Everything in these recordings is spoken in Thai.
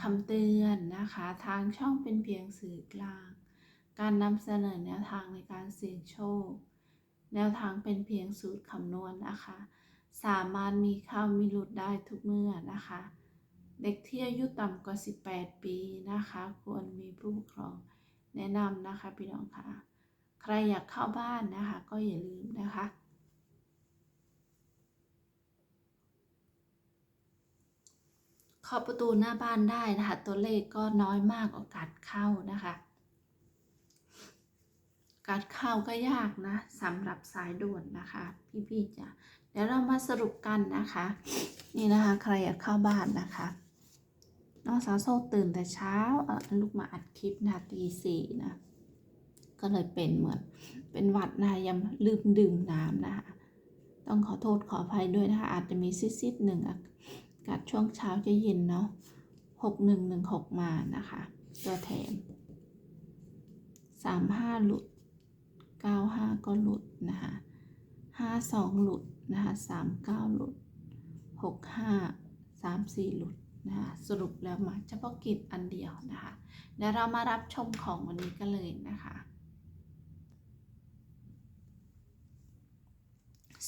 คำเตือนนะคะ ทางช่องเป็นเพียงสื่อกลาง การนำเสนอแนวทางในการเสี่ยงโชค แนวทางเป็นเพียงสูตรคำนวณนะคะ สามารถมีเข้ามีหลุดได้ทุกเมื่อนะคะ เด็กที่อายุต่ำกว่า 18 ปีนะคะ ควรมีผู้ปกครองแนะนำนะคะพี่น้องค่ะ ใครอยากเข้าบ้านนะคะ ก็อย่าลืมนะคะ ข้าประตูหน้าบ้านได้นะคะตัวเลขก็น้อยมากโอกาสเข้านะคะการเข้าก็ยากนะสำหรับสายด่วนนะคะ พี่ๆจะเดี๋ยวเรามาสรุปกันนะคะ นี่นะคะ ใครอยากเข้าบ้านนะคะน้องสาวโซ่ตื่นแต่เช้าลูกมาอัดคลิปนะคะตีสี่นะก็เลยเป็นเหมือนเป็นหวัดนะยังลืมดื่มน้ำนะคะต้องขอโทษขออภัยด้วยนะคะอาจจะมีซิดๆหนึ่งอา กาศช่วงเช้าจะเย็นเนาะหกหนึ่งหนึ่งหกมานะคะ ตัวแถมสามห้าหลุดเก้าห้าก็หลุดนะคะห้าสองหลุดนะคะสามเก้าหลุดหกห้าสามสี่หลุดนะคะสรุปแล้วมาเฉพาะกิจอันเดียวนะคะเดี๋ยวเรามารับชมของวันนี้กันเลยนะคะ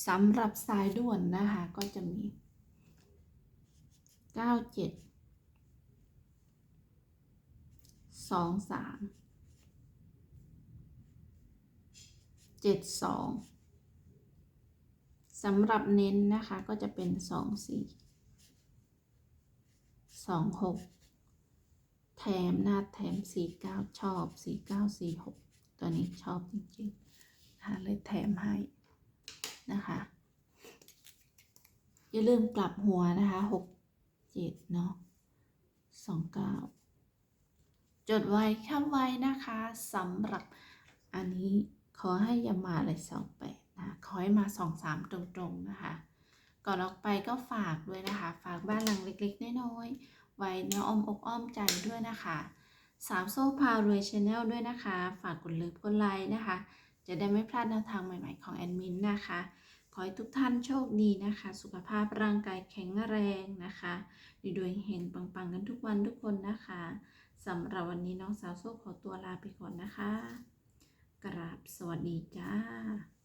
สำหรับสายด่วนนะคะก็จะมี เก้าเจ็ดสองสามเจ็ดสองสำหรับเน้นนะคะก็จะเป็นสองสี่สองหกแถมหน้าแถมสี่เก้าชอบสี่เก้าสี่หกตัวนี้ชอบจริงๆนะคะเลยแถมให้นะคะ อย่าลืมกลับหัวนะคะหก เจ็ดเนาะสองเก้าจดไว้ข้ามไว้นะคะสำหรับอันนี้ขอให้อย่ามาเลยสองแปดนะ ขอให้มาสองสามตรงๆนะคะ ก่อนออกไปก็ฝากด้วยนะคะ ฝากบ้านหลังเล็กๆ น้อยๆ ไว้ในอ้อมอกอ้อมใจด้วยนะคะสามโซ่พารวยชาแนลด้วยนะคะ ฝากกดเลิฟกดไลค์นะคะ จะได้ไม่พลาดแนวทางใหม่ๆของแอดมินนะคะ ขอให้ทุกท่านโชคดีนะคะ สุขภาพร่างกายแข็งแรงนะคะดวยเห็งปังๆกันทุกวันทุกคนนะคะสำหรับวันนี้น้องสาวโซ่ขอตัวลาไปก่อนนะคะ กราบสวัสดีจ้า